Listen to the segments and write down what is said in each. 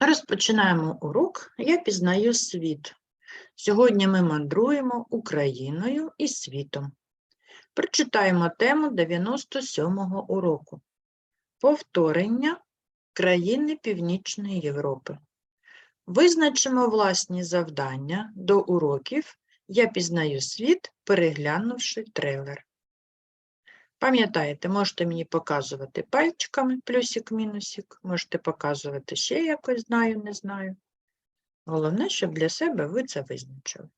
Розпочинаємо урок Я пізнаю світ. Сьогодні ми мандруємо Україною і світом. Прочитаємо тему 97-го уроку. Повторення країни Північної Європи. Визначимо власні завдання до уроків Я пізнаю світ, переглянувши трейлер. Пам'ятаєте, можете мені показувати пальчиками плюсик-мінусик, можете показувати ще якось знаю, не знаю. Головне, щоб для себе ви це визначили.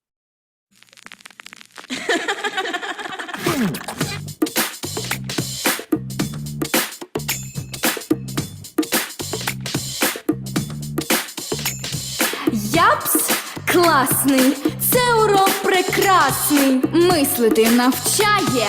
Япс класний, це урок прекрасний. Мислити навчає,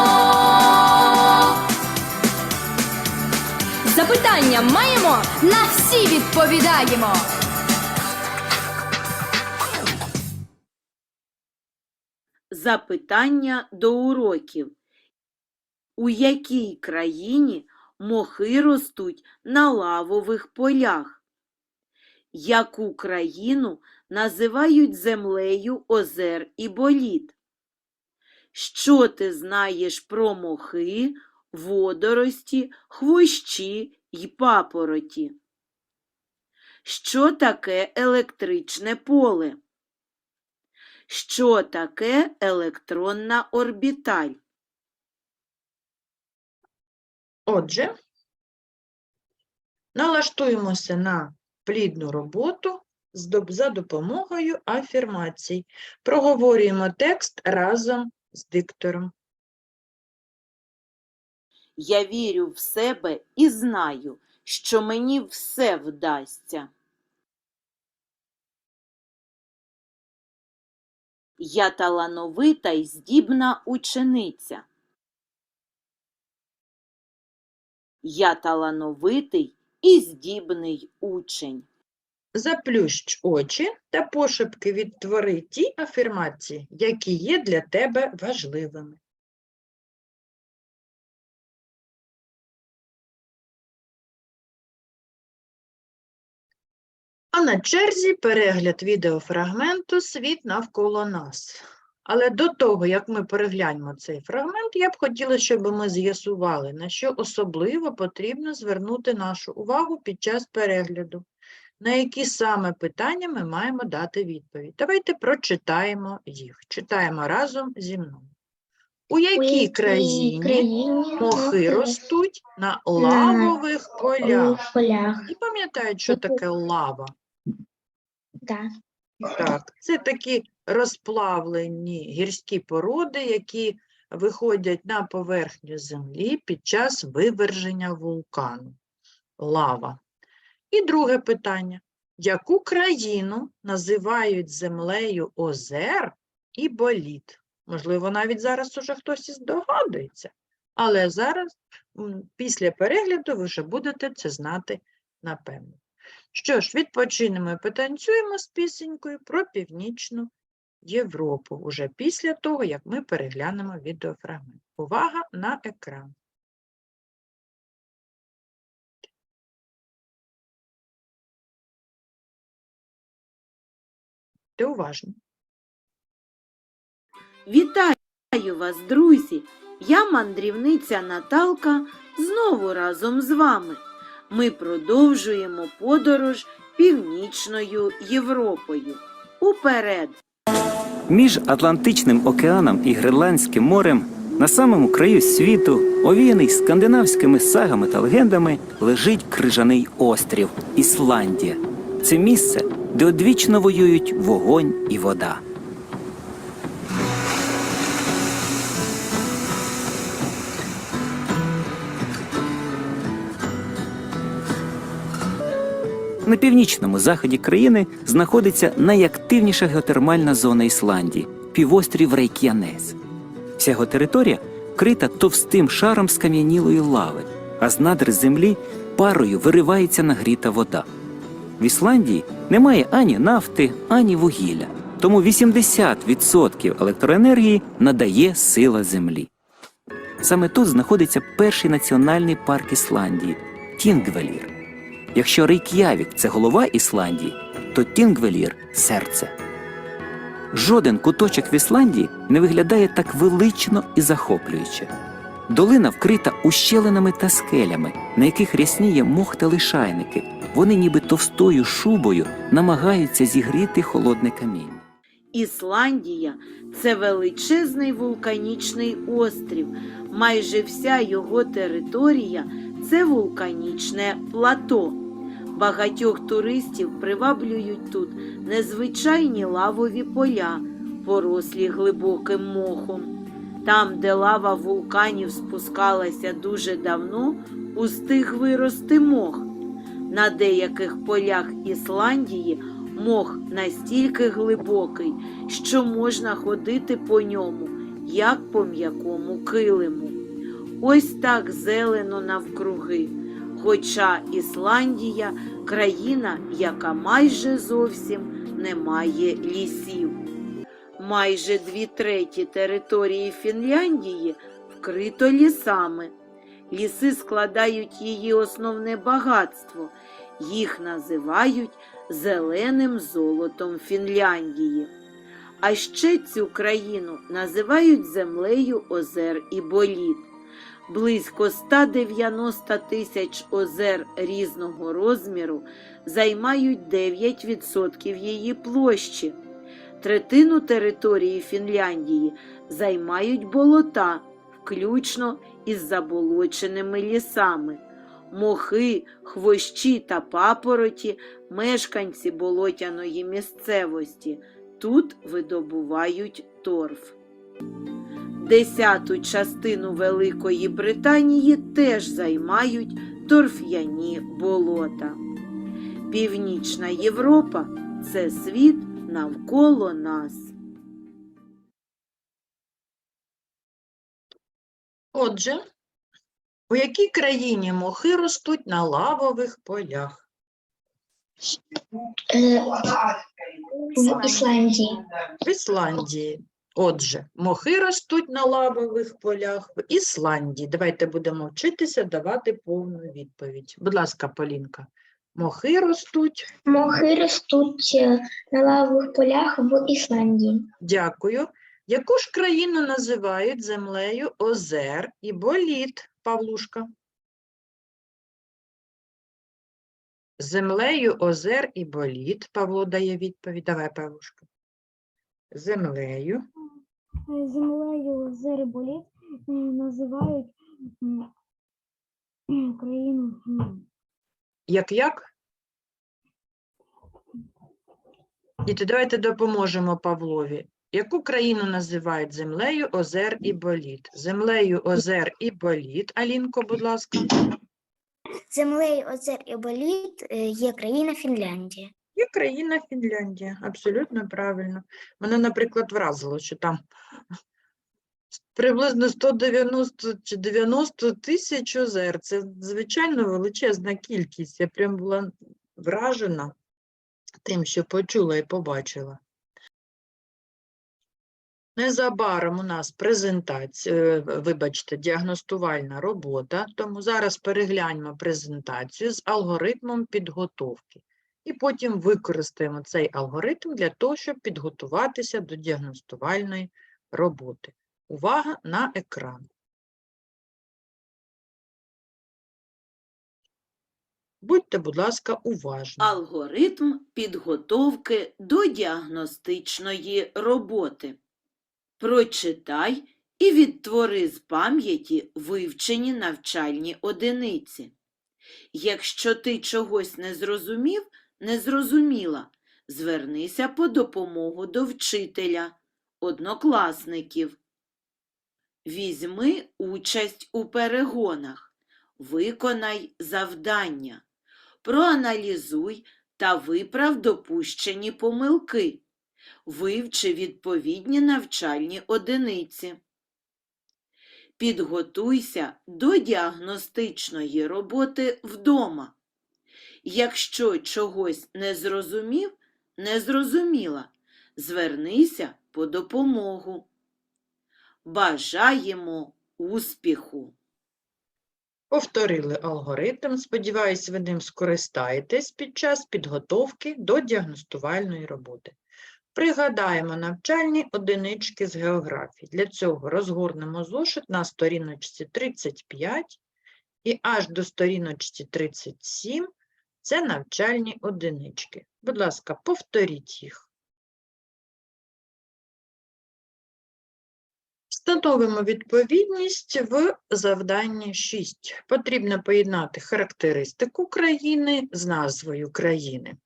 Запитання маємо, на всі відповідаємо. Запитання до уроків. У якій країні мохи ростуть на лавових полях? Яку країну називають землею озер і боліт? Що ти знаєш про мохи, водорості, хвощі й папороті? Що таке електричне поле? Що таке електронна орбіталь? Отже, налаштуємося на плідну роботу за допомогою афірмацій. Проговорюємо текст разом з диктором. Я вірю в себе і знаю, що мені все вдасться. Я талановита й здібна учениця. Я талановитий і здібний учень. Заплющ очі та пошепки відтвори ті афірмації, які є для тебе важливими. А на черзі перегляд відеофрагменту Світ навколо нас. Але до того, як ми переглянемо цей фрагмент, я б хотіла, щоб ми з'ясували, на що особливо потрібно звернути нашу увагу під час перегляду на які саме питання ми маємо дати відповідь. Давайте прочитаємо їх. Читаємо разом зі мною. У якій країні мохи ростуть на лавових полях? полях. І пам'ятають, що таке лава? Да. Так, це такі розплавлені гірські породи, які виходять на поверхню землі під час виверження вулкану. Лава. І друге питання. Яку країну називають землею озер і боліт? Можливо, навіть зараз уже хтось і здогадується. Але зараз, після перегляду, ви вже будете це знати напевно. Що ж, відпочинемо і потанцюємо з пісенькою про Північну Європу, уже після того, як ми переглянемо відеофрагмент. Увага на екран. Ти уважні. Вітаю вас, друзі! Я мандрівниця Наталка знову разом з вами. Ми продовжуємо подорож Північною Європою. Уперед! Між Атлантичним океаном і Гренландським морем на самому краю світу, овіяний скандинавськими сагами та легендами, лежить крижаний острів Ісландія. Це місце, де одвічно воюють вогонь і вода. На північному заході країни знаходиться найактивніша геотермальна зона Ісландії півострів Рейк'янес. Вся його територія вкрита товстим шаром скам'янілої лави, а з надр землі парою виривається нагріта вода. В Ісландії немає ані нафти, ані вугілля, тому 80% електроенергії надає сила землі. Саме тут знаходиться перший національний парк Ісландії Тінгвелір. Якщо Рейк'явік це голова Ісландії, то Тінгвелір серце. Жоден куточок в Ісландії не виглядає так велично і захоплююче. Долина вкрита ущелинами та скелями, на яких рясніє мох та лишайники. Вони ніби товстою шубою намагаються зігріти холодне каміння. Ісландія це величезний вулканічний острів. Майже вся його територія це вулканічне плато. Багатьох туристів приваблюють тут незвичайні лавові поля, порослі глибоким мохом. Там, де лава вулканів спускалася дуже давно, устиг вирости мох. На деяких полях Ісландії мох настільки глибокий, що можна ходити по ньому, як по м'якому килиму. Ось так зелено навкруги. Хоча Ісландія країна, яка майже зовсім не має лісів. Майже дві треті території Фінляндії вкрито лісами. Ліси складають її основне багатство. Їх називають зеленим золотом Фінляндії. А ще цю країну називають землею озер і боліт. Близько 190 тисяч озер різного розміру займають 9% її площі. Третину території Фінляндії займають болота, включно із заболоченими лісами. Мохи, хвощі та папороті мешканці болотяної місцевості. Тут видобувають торф. Десяту частину Великої Британії теж займають торф'яні болота. Північна Європа це світ навколо нас. Отже, у якій країні мохи ростуть на лавових полях? Е, в Ісландії. В Ісландії. Отже, мохи ростуть на лавових полях в Ісландії. Давайте будемо вчитися давати повну відповідь. Будь ласка, Полінка. Мохи ростуть. Мохи ростуть е, на лавових полях в Ісландії. Дякую. Яку ж країну називають землею озер і боліт, Павлушка? Землею озер і боліт. Павло дає відповідь. Давай, Павлушка. Землею. Землею Зереболіт називають країну м, Як-як? Діти, давайте допоможемо Павлові. Яку країну називають землею озер і боліт? Землею озер і боліт. Алінко, будь ласка. Землею озер і боліт е, є країна Фінляндія. Є країна Фінляндія, абсолютно правильно. Мене, наприклад, вразило, що там приблизно 190 чи 90 тисяч озер. Це звичайно величезна кількість. Я прям була вражена тим, що почула і побачила. Незабаром у нас презентація, е, вибачте, діагностувальна робота, тому зараз перегляньмо презентацію з алгоритмом підготовки. І потім використаємо цей алгоритм для того, щоб підготуватися до діагностувальної роботи. Увага на екран. Будьте, будь ласка, уважні. Алгоритм підготовки до діагностичної роботи. Прочитай і відтвори з пам'яті вивчені навчальні одиниці. Якщо ти чогось не зрозумів, не зрозуміла, звернися по допомогу до вчителя, однокласників. Візьми участь у перегонах, виконай завдання, проаналізуй та виправ допущені помилки, вивчи відповідні навчальні одиниці. Підготуйся до діагностичної роботи вдома. Якщо чогось не зрозумів, не зрозуміла, звернися по допомогу. Бажаємо успіху! Повторили алгоритм. Сподіваюсь, ви ним скористаєтесь під час підготовки до діагностувальної роботи. Пригадаємо навчальні одинички з географії. Для цього розгорнемо зошит на сторіночці 35 і аж до сторіночці 37 – це навчальні одинички. Будь ласка, повторіть їх. Встановимо відповідність в завданні 6. Потрібно поєднати характеристику країни з назвою країни.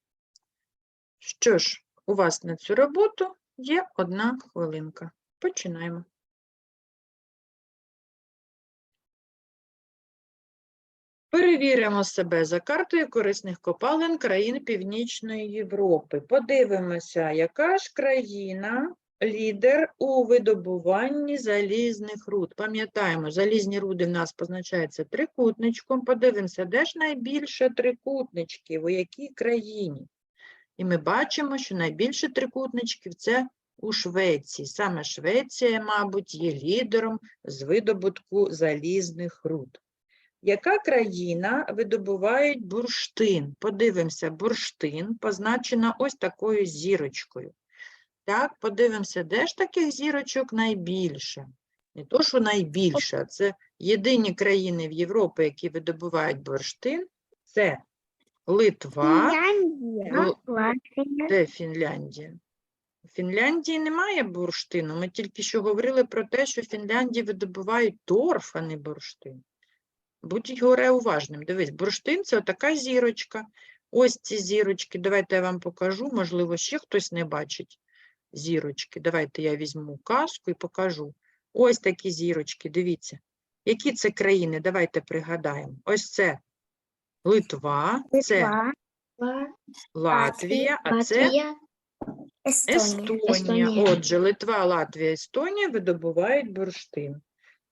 Що ж, у вас на цю роботу є одна хвилинка. Починаємо. Перевіримо себе за картою корисних копалин країн Північної Європи. Подивимося, яка ж країна лідер у видобуванні залізних руд. Пам'ятаємо, залізні руди в нас позначаються трикутничком. Подивимося, де ж найбільше трикутничків, у якій країні. І ми бачимо, що найбільше трикутничків це у Швеції. Саме Швеція, мабуть, є лідером з видобутку залізних руд. Яка країна видобуває бурштин? Подивимося, бурштин позначено ось такою зірочкою. Так, подивимося, де ж таких зірочок найбільше? Не то, що найбільше, а це єдині країни в Європі, які видобувають бурштин. Це Литва, Латвія. де Фінляндія? У Фінляндії немає бурштину. Ми тільки що говорили про те, що в Фінляндії видобувають торф, а не бурштин. Будь горе уважним. Дивись, бурштин це отака зірочка. Ось ці зірочки. Давайте я вам покажу. Можливо, ще хтось не бачить зірочки. Давайте я візьму каску і покажу. Ось такі зірочки. Дивіться. Які це країни? Давайте пригадаємо. Ось це Литва, це Латвія, а це. Естонія. Отже, Литва, Латвія, Естонія видобувають бурштин.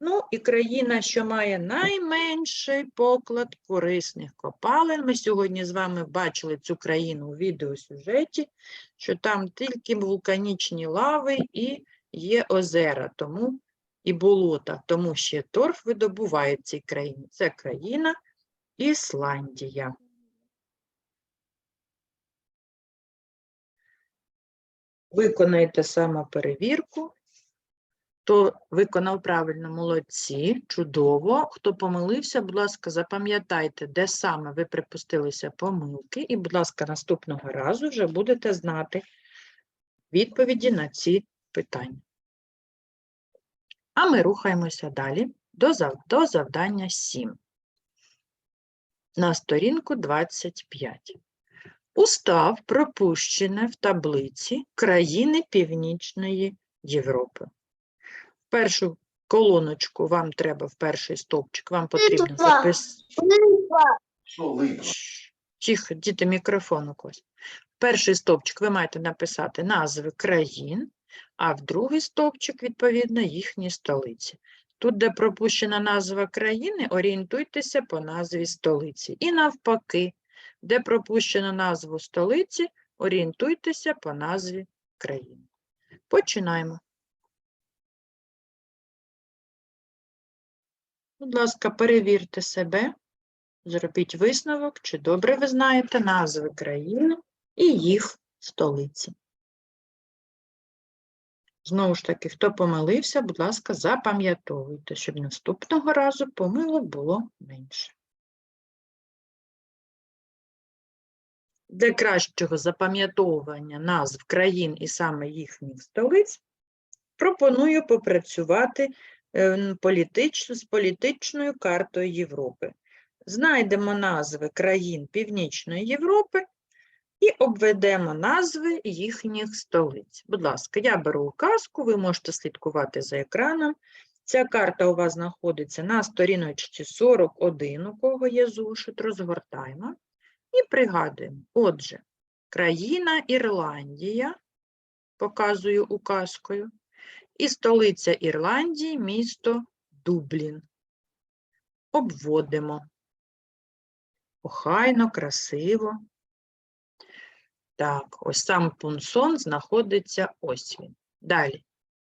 Ну і країна, що має найменший поклад корисних копалин. Ми сьогодні з вами бачили цю країну у відеосюжеті, що там тільки вулканічні лави і є озера, тому і болота, тому ще торф видобуває в цій країні. Це країна Ісландія. Виконайте самоперевірку. Хто виконав правильно, молодці, чудово. Хто помилився, будь ласка, запам'ятайте, де саме ви припустилися помилки, і, будь ласка, наступного разу вже будете знати відповіді на ці питання. А ми рухаємося далі до, зав... до завдання 7. На сторінку 25. Устав пропущене в таблиці країни Північної Європи. Першу колоночку вам треба в перший стовпчик, вам потрібно записати. Тихо, діти, мікрофон у когось. В перший стовпчик ви маєте написати назви країн, а в другий стовпчик, відповідно, їхні столиці. Тут, де пропущена назва країни, орієнтуйтеся по назві столиці. І навпаки, де пропущено назву столиці, орієнтуйтеся по назві країни. Починаємо. Будь ласка, перевірте себе, зробіть висновок, чи добре ви знаєте назви країни і їх столиці. Знову ж таки, хто помилився, будь ласка, запам'ятовуйте, щоб наступного разу помилок було менше. Для кращого запам'ятовування назв країн і саме їхніх столиць пропоную попрацювати політич- з політичною картою Європи. Знайдемо назви країн Північної Європи і обведемо назви їхніх столиць. Будь ласка, я беру указку, ви можете слідкувати за екраном. Ця карта у вас знаходиться на сторіночці 41, у кого є зошит, розгортаємо і пригадуємо. Отже, країна Ірландія, показую указкою, і столиця Ірландії – місто Дублін. Обводимо. Охайно, красиво. Так, ось сам пунсон знаходиться ось він. Далі.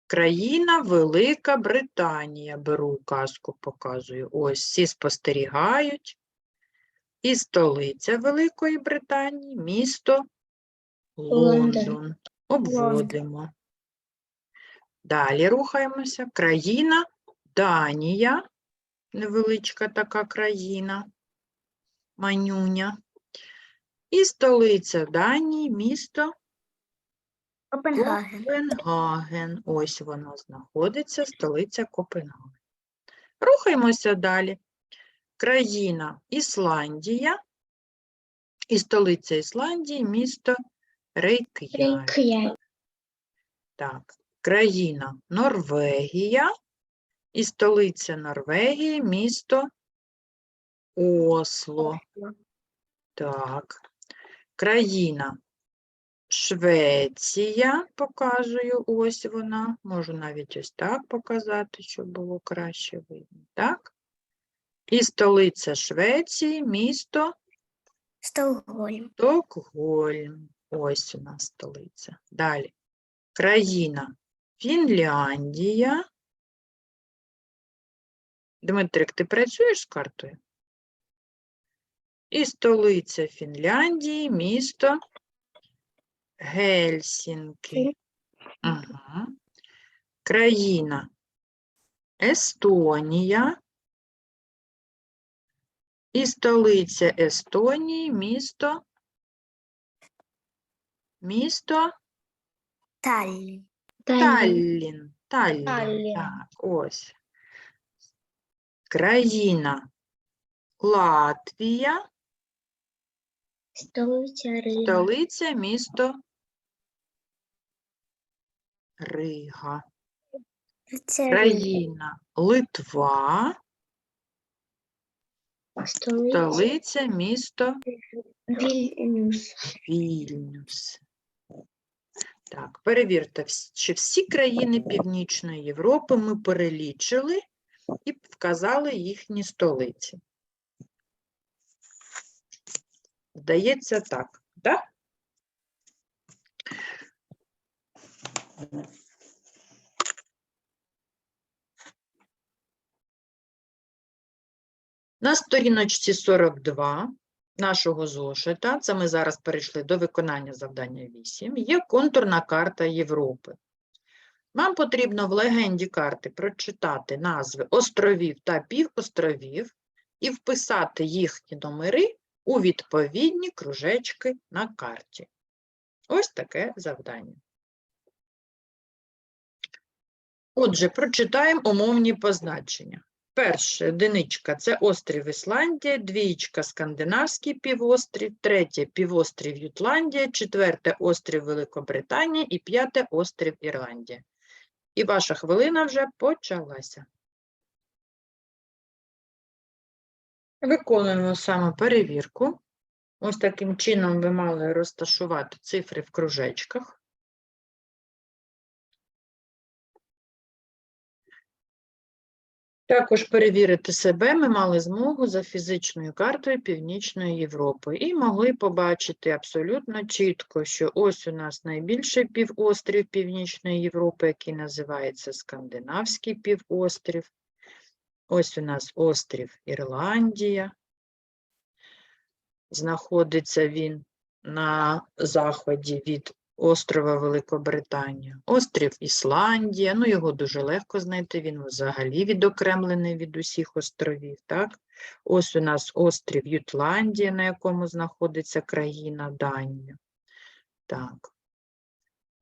Країна Велика Британія. Беру указку, показую. Ось всі спостерігають. І столиця Великої Британії, місто Лондон. Лондон. Обводимо. Далі рухаємося. Країна Данія. Невеличка така країна. Манюня. І столиця Данії, місто Копенгаген. Копенгаген. Ось воно знаходиться, столиця Копенгаген. Рухаємося далі. Країна Ісландія. І столиця Ісландії, місто Рейк'явік. Рейк'явік. Так, країна Норвегія. І столиця Норвегії, місто Осло. Так. Країна Швеція, показую, ось вона. Можу навіть ось так показати, щоб було краще видно. Так. І столиця Швеції, місто Стокгольм. Стокгольм. Ось у нас столиця. Далі. Країна Фінляндія. Дмитрик, ти працюєш з картою? І столиця Фінляндії, місто Гельсінки. Ага. Країна Естонія. І столиця Естонії, місто. Місто Таллін. Таллін. Таллін. Таллін. Так, ось. Країна Латвія, Столиця Рига. столиця місто Рига. Це Країна Литва, Столиця столиця місто Вільнюс. Вільнюс. Так, перевірте, чи всі країни Північної Європи ми перелічили і вказали їхні столиці. Здається, так, так? На сторіночці 42 нашого зошита, це ми зараз перейшли до виконання завдання 8, є контурна карта Європи. Нам потрібно в легенді карти прочитати назви островів та півостровів і вписати їхні номери у відповідні кружечки на карті. Ось таке завдання. Отже, прочитаємо умовні позначення. Перше, одиничка – це острів Ісландія, двієчка – Скандинавський півострів, третє – півострів Ютландія, четверте – острів Великобританія і п'яте – острів Ірландія. І ваша хвилина вже почалася. Виконуємо саме перевірку. Ось таким чином ви мали розташувати цифри в кружечках. Також перевірити себе ми мали змогу за фізичною картою Північної Європи і могли побачити абсолютно чітко, що ось у нас найбільший півострів Північної Європи, який називається Скандинавський півострів. Ось у нас острів Ірландія. Знаходиться він на заході від острова Великобританія. Острів Ісландія, ну його дуже легко знайти, він взагалі відокремлений від усіх островів. Так? Ось у нас острів Ютландія, на якому знаходиться країна Данія. Так.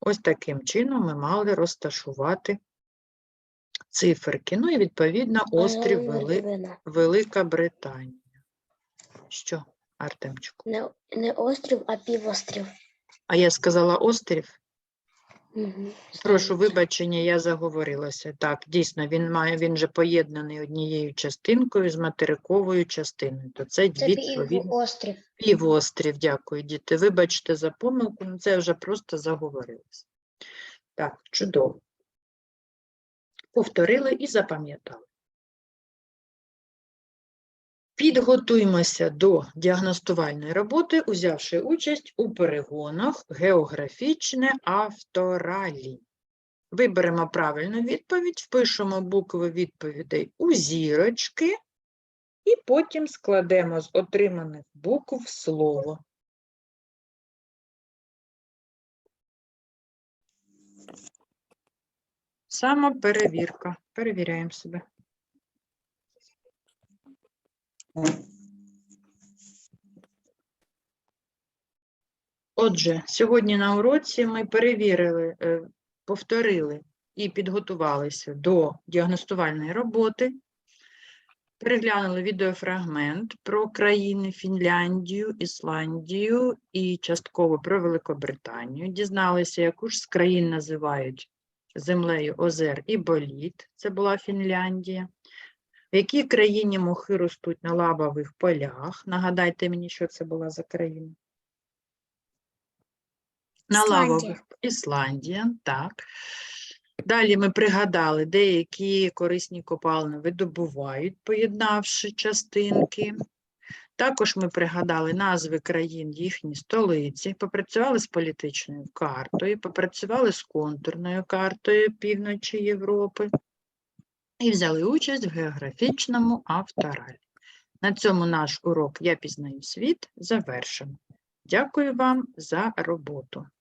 Ось таким чином ми мали розташувати циферки. Ну і відповідно острів Вели... Велика Британія. Що, Артемчику? Не, не острів, а півострів. А я сказала острів? Угу. Прошу вибачення, я заговорилася. Так, дійсно, він має він же поєднаний однією частинкою з материковою частиною. То це Це півострів. півострів. Дякую, діти. Вибачте за помилку, ну це вже просто заговорилася. Так, чудово. Повторили і запам'ятали. Підготуймося до діагностувальної роботи, узявши участь у перегонах географічне авторалі. Виберемо правильну відповідь, впишемо букви відповідей у зірочки і потім складемо з отриманих букв слово. Самоперевірка. Перевіряємо себе. Отже, сьогодні на уроці ми перевірили, е, повторили і підготувалися до діагностувальної роботи. Переглянули відеофрагмент про країни Фінляндію, Ісландію і частково про Великобританію. Дізналися, яку ж з країн називають землею озер і боліт. Це була Фінляндія. В якій країні мохи ростуть на лавових полях? Нагадайте мені, що це була за країна. На Ісландія. лавових Ісландія, так. Далі ми пригадали, деякі корисні копалини видобувають, поєднавши частинки. Також ми пригадали назви країн, їхні столиці, попрацювали з політичною картою, попрацювали з контурною картою півночі Європи і взяли участь в географічному авторалі. На цьому наш урок Я пізнаю світ завершено. Дякую вам за роботу.